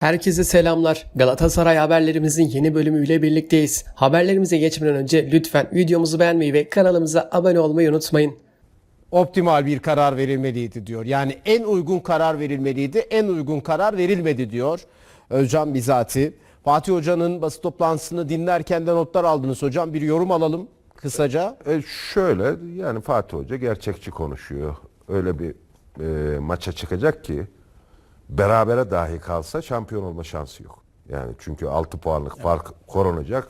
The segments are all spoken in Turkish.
Herkese selamlar. Galatasaray haberlerimizin yeni bölümüyle birlikteyiz. Haberlerimize geçmeden önce lütfen videomuzu beğenmeyi ve kanalımıza abone olmayı unutmayın. optimal bir karar verilmeliydi diyor. Yani en uygun karar verilmeliydi, en uygun karar verilmedi diyor Özcan Bizati. Fatih Hoca'nın basın toplantısını dinlerken de notlar aldınız hocam. Bir yorum alalım kısaca. E şöyle yani Fatih Hoca gerçekçi konuşuyor. Öyle bir e, maça çıkacak ki berabere dahi kalsa şampiyon olma şansı yok. Yani çünkü 6 puanlık fark korunacak.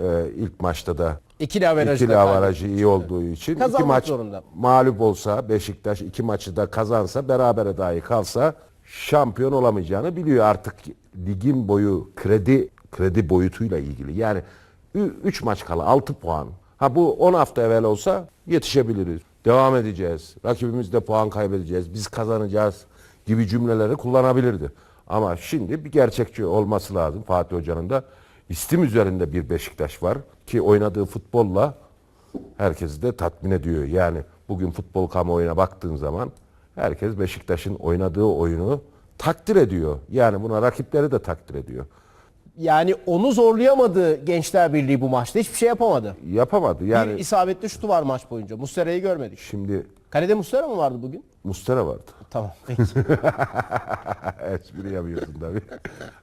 E, ilk maçta da İkili averajda ikili avarajı iyi olduğu için iki Kazanmak maç zorunda. mağlup olsa Beşiktaş iki maçı da kazansa berabere dahi kalsa şampiyon olamayacağını biliyor artık ligin boyu kredi kredi boyutuyla ilgili. Yani 3 maç kala 6 puan. Ha bu 10 hafta evvel olsa yetişebiliriz. Devam edeceğiz. Rakibimiz de puan kaybedeceğiz. Biz kazanacağız gibi cümleleri kullanabilirdi. Ama şimdi bir gerçekçi olması lazım Fatih Hoca'nın da. istim üzerinde bir Beşiktaş var ki oynadığı futbolla herkesi de tatmin ediyor. Yani bugün futbol kamuoyuna baktığın zaman herkes Beşiktaş'ın oynadığı oyunu takdir ediyor. Yani buna rakipleri de takdir ediyor. Yani onu zorlayamadı Gençler Birliği bu maçta. Hiçbir şey yapamadı. Yapamadı. Bir Yani isabetli şutu var maç boyunca. Muslera'yı görmedik. şimdi Kalede Muslera mı vardı bugün? Mustera vardı. Tamam. Peki. Espri yapıyorsun tabii.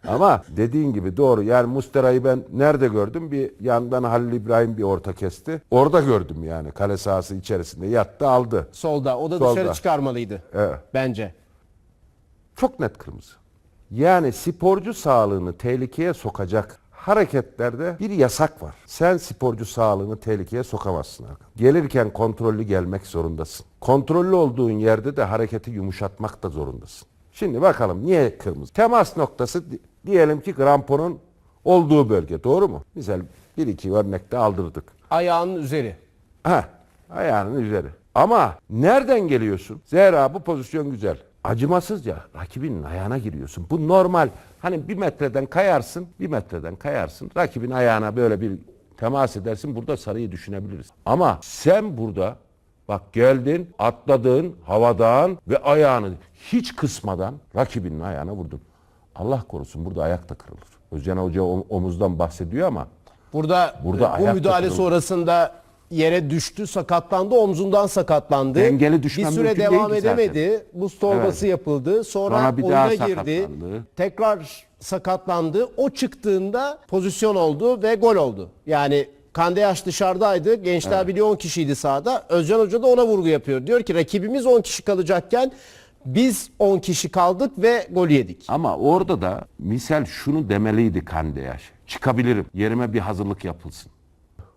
Ama dediğin gibi doğru. Yani Mustera'yı ben nerede gördüm? Bir yandan Halil İbrahim bir orta kesti. Orada gördüm yani. Kale sahası içerisinde yattı aldı. Solda. O da Solda. dışarı çıkarmalıydı. Evet. Bence. Çok net kırmızı. Yani sporcu sağlığını tehlikeye sokacak hareketlerde bir yasak var. Sen sporcu sağlığını tehlikeye sokamazsın. Gelirken kontrollü gelmek zorundasın. Kontrollü olduğun yerde de hareketi yumuşatmak da zorundasın. Şimdi bakalım niye kırmızı? Temas noktası di- diyelim ki kramponun olduğu bölge doğru mu? Misal bir iki örnekte aldırdık. Ayağının üzeri. Ha, ayağının üzeri. Ama nereden geliyorsun? Zehra bu pozisyon güzel. Acımasızca rakibinin ayağına giriyorsun. Bu normal. Hani bir metreden kayarsın, bir metreden kayarsın. Rakibin ayağına böyle bir temas edersin. Burada sarıyı düşünebiliriz. Ama sen burada bak geldin, atladın havadan ve ayağını hiç kısmadan rakibinin ayağına vurdun. Allah korusun burada ayak da kırılır. Özcan Hoca omuzdan bahsediyor ama Burada, Burada e, bu müdahale sonrasında yere düştü, sakatlandı, omzundan sakatlandı. Dengeli düşmen Bir süre devam ki zaten. edemedi. Buz torbası yapıldı. Sonra, Sonra bir oyuna girdi. Tekrar sakatlandı. O çıktığında pozisyon oldu ve gol oldu. Yani Kandeyaş dışarıdaydı. Gençler Birliği 10 kişiydi sahada. Özcan Hoca da ona vurgu yapıyor. Diyor ki rakibimiz 10 kişi kalacakken biz 10 kişi kaldık ve gol yedik. Ama orada da misal şunu demeliydi Kandeyaş. Çıkabilirim. Yerime bir hazırlık yapılsın.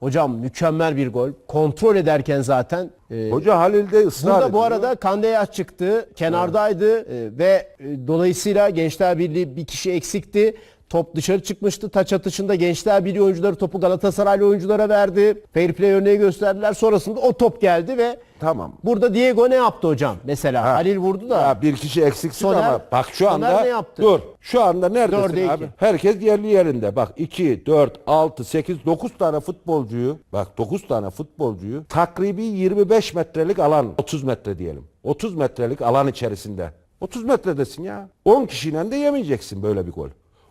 Hocam mükemmel bir gol. Kontrol ederken zaten e, Hoca Halil de ısrar Burada ediyor. bu arada Kandeyaş çıktı, kenardaydı e, ve e, dolayısıyla Gençler Birliği bir kişi eksikti. Top dışarı çıkmıştı. Taç atışında Gençler Birliği oyuncuları topu Galatasaraylı oyunculara verdi. Fair play örneği gösterdiler. Sonrasında o top geldi ve Tamam. burada Diego ne yaptı hocam? Mesela Ha. Halil vurdu da. Ya bir kişi eksiksin Soner- ama bak şu Soner anda ne yaptı? dur. Şu anda neredesin abi? Herkes yerli yerinde. Bak 2, 4, 6, 8, 9 tane futbolcuyu bak 9 tane futbolcuyu takribi 25 metrelik alan 30 metre diyelim. 30 metrelik alan içerisinde. 30 metredesin ya. 10 kişiyle de yemeyeceksin böyle bir gol.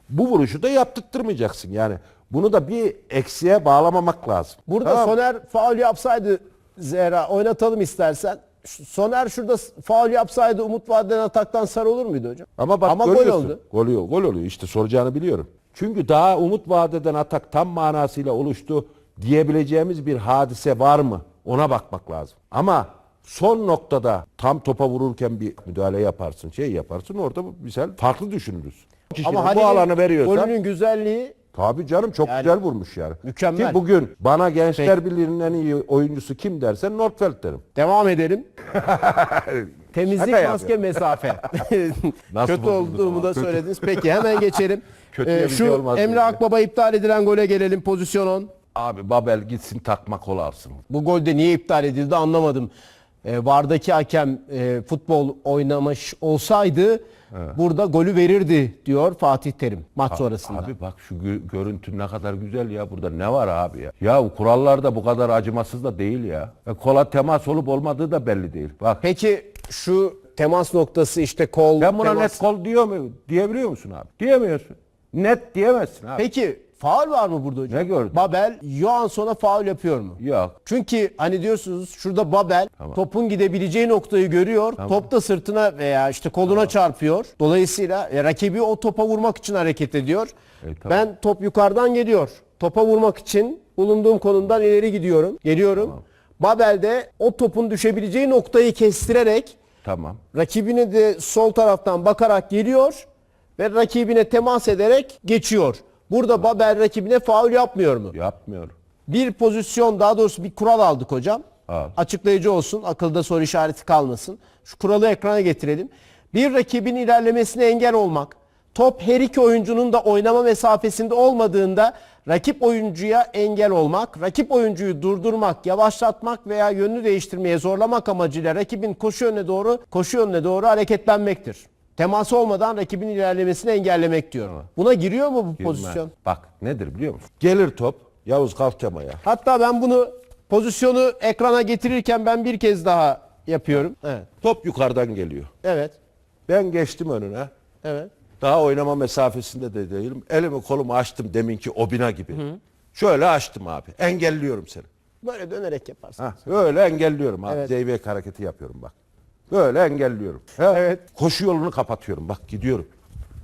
Bu vuruşu da yaptırtmayacaksın yani. Bunu da bir eksiğe bağlamamak lazım. Burada Tamam. Soner faul yapsaydı Zehra oynatalım istersen. Soner şurada faul yapsaydı Umut Vadeden ataktan sarı olur muydu hocam? Ama bak Ama gol oldu. Gol, oluyor, gol oluyor. İşte soracağını biliyorum. Çünkü daha umut vadeden atak tam manasıyla oluştu diyebileceğimiz bir hadise var mı? Ona bakmak lazım. Ama son noktada tam topa vururken bir müdahale yaparsın, şey yaparsın orada misal farklı düşünürüz. Ama bu Halil'in alanı veriyorsan golünün güzelliği Tabii canım çok Yani güzel vurmuş yani. mükemmel. Ki bugün bana Gençler Birliği'nin en iyi oyuncusu kim dersen Nordfeld derim. Devam edelim. Temizlik Şaka maske mesafe. Nasıl Kötü olduğumu da söylediniz. Peki hemen geçelim. Kötüye Ee, bir şey şu olmaz Emre diye. Akbaba iptal edilen gole gelelim. Pozisyon 10. Abi Babel gitsin takma kol alsın. Bu golde niye iptal edildi anlamadım. Ee, Vardaki hakem e, futbol oynamış olsaydı burada golü verirdi diyor Fatih Terim maç sonrasında. Abi bak şu gö- görüntü ne kadar güzel ya burada ne var abi ya. Ya kurallar da bu kadar acımasız da değil ya. E, kola temas olup olmadığı da belli değil. Bak Peki şu temas noktası işte kol. Ben buna temas- net kol diyor mu? Diyebiliyor musun abi? Diyemiyorsun. Net diyemezsin abi. Peki faul var mı burada hocam? Ne gördün? Babel Johansson'a faul yapıyor mu? Yok. Çünkü hani diyorsunuz şurada Babel Tamam. topun gidebileceği noktayı görüyor. Top da sırtına veya işte koluna çarpıyor. Dolayısıyla e, rakibi o topa vurmak için hareket ediyor. E, tamam. Ben top yukarıdan geliyor. Topa vurmak için bulunduğum konumdan ileri gidiyorum. Geliyorum. Babel de o topun düşebileceği noktayı kestirerek Tamam. rakibine de sol taraftan bakarak geliyor ve rakibine temas ederek geçiyor. Burada Babel rakibine faul yapmıyor mu? Yapmıyor. Bir pozisyon daha doğrusu bir kural aldık hocam. Al. Açıklayıcı olsun, akılda soru işareti kalmasın. Şu kuralı ekrana getirelim. Bir rakibin ilerlemesine engel olmak, top her iki oyuncunun da oynama mesafesinde olmadığında rakip oyuncuya engel olmak, rakip oyuncuyu durdurmak, yavaşlatmak veya yönünü değiştirmeye zorlamak amacıyla rakibin koşu yönüne doğru koşu yönüne doğru hareketlenmektir. Teması olmadan rakibin ilerlemesini engellemek diyor. Buna giriyor mu bu Girmez. pozisyon? Bak nedir biliyor musun? Gelir top. Yavuz kalkacağım ayağa. Hatta ben bunu pozisyonu ekrana getirirken ben bir kez daha yapıyorum. Evet. Top yukarıdan geliyor. Evet. Ben geçtim önüne. Evet. Daha oynama mesafesinde de değilim. Elimi kolumu açtım deminki obina gibi. Şöyle açtım abi. Engelliyorum seni. Böyle dönerek yaparsın. Ha, böyle engelliyorum abi. Evet. Zeybek hareketi yapıyorum bak. Böyle engelliyorum. Evet. Koşu yolunu kapatıyorum. Bak gidiyorum.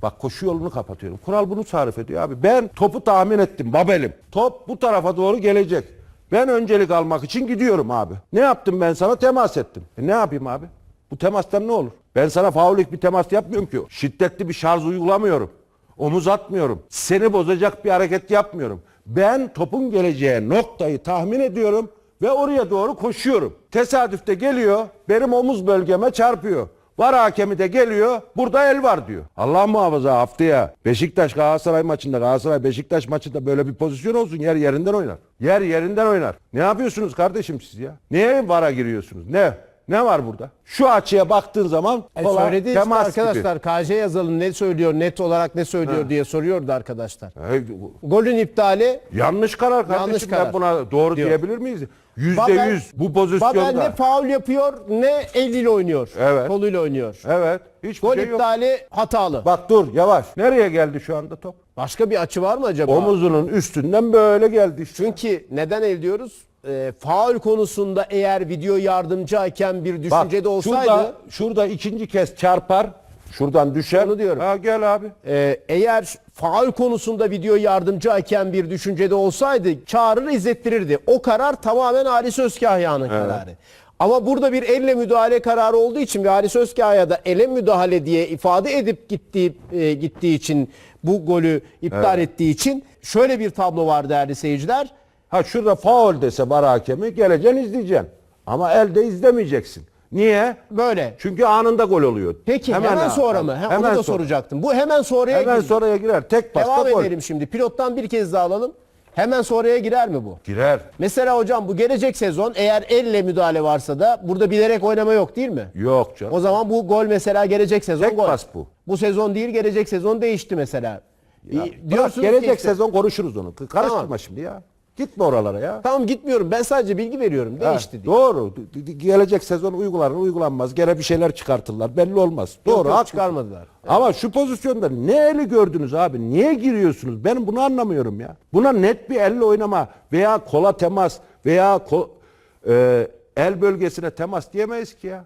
Bak koşu yolunu kapatıyorum. Kural bunu tarif ediyor abi. Ben topu tahmin ettim Babelim. Top bu tarafa doğru gelecek. Ben öncelik almak için gidiyorum abi. Ne yaptım ben sana? Temas ettim. E ne yapayım abi? Bu temastan ne olur? Ben sana faulik bir temas yapmıyorum ki. Şiddetli bir şarj uygulamıyorum. Omuz atmıyorum. Seni bozacak bir hareket yapmıyorum. Ben topun geleceği noktayı tahmin ediyorum ve oraya doğru koşuyorum. Tesadüfte geliyor, benim omuz bölgeme çarpıyor. Var hakemi de geliyor, burada el var diyor. Allah muhafaza haftaya Beşiktaş Galatasaray maçında, Galatasaray Beşiktaş maçında böyle bir pozisyon olsun yer yerinden oynar. Yer yerinden oynar. Ne yapıyorsunuz kardeşim siz ya? Niye vara giriyorsunuz? Ne? Ne var burada? Şu açıya baktığın zaman E kola, söyledi işte temas gibi. arkadaşlar. KJ yazalım ne söylüyor net olarak ne söylüyor diye soruyordu arkadaşlar. Hey, Golün iptali Yanlış karar kardeşim. Yanlış Ben karar. buna doğru Diyor. diyebilir miyiz? Yüzde yüz bu pozisyonda. Babel ne faul yapıyor ne eliyle oynuyor. Evet. Koluyla oynuyor. Evet. Hiçbir Gol şey yok. iptali hatalı. Bak dur yavaş. Nereye geldi şu anda top? Başka bir açı var mı acaba? Omuzunun üstünden böyle geldi işte. Çünkü neden el diyoruz? E, faul konusunda eğer video yardımcı hakem bir Bak düşüncede olsaydı şurada, şurada ikinci kez çarpar. Şuradan düşer. Onu diyorum. Ha, gel abi. Ee, eğer faul konusunda video yardımcı hakem bir düşüncede olsaydı çağırır izlettirirdi. O karar tamamen Halis Özkahya'nın kararı. Ama burada bir elle müdahale kararı olduğu için ve Halis Özkahya da ele müdahale diye ifade edip gittiği e, gittiği için bu golü iptal ettiği için şöyle bir tablo var değerli seyirciler. Ha şurada faul dese var hakemi geleceksin izleyeceksin. Ama elde izlemeyeceksin. Niye? Böyle. Çünkü anında gol oluyor. Peki hemen, ha- sonra mı? He, onu hemen da sonra. soracaktım. Bu hemen sonraya Hemen gir- sonraya girer. Tek pasta Devam gol. edelim şimdi. Pilottan bir kez daha alalım. Hemen sonraya girer mi bu? Girer. Mesela hocam bu gelecek sezon eğer elle müdahale varsa da burada bilerek oynama yok değil mi? Yok canım. O zaman bu gol mesela gelecek sezon Tek gol. pas bu. Bu sezon değil gelecek sezon değişti mesela. Ya, bırak, diyorsunuz ki gelecek işte- sezon konuşuruz onu. Karıştırma Tamam. şimdi ya. Gitme oralara ya. Tamam gitmiyorum ben sadece bilgi veriyorum değişti diye. Doğru. Gelecek sezon uygulanır uygulanmaz. Gene bir şeyler çıkartırlar. Belli olmaz. Doğru. yok, haklısın. çıkarmadılar. Ama şu pozisyonda ne eli gördünüz abi? Niye giriyorsunuz? Ben bunu anlamıyorum ya. Buna net bir elle oynama veya kola temas veya ko- e, el bölgesine temas diyemeyiz ki ya.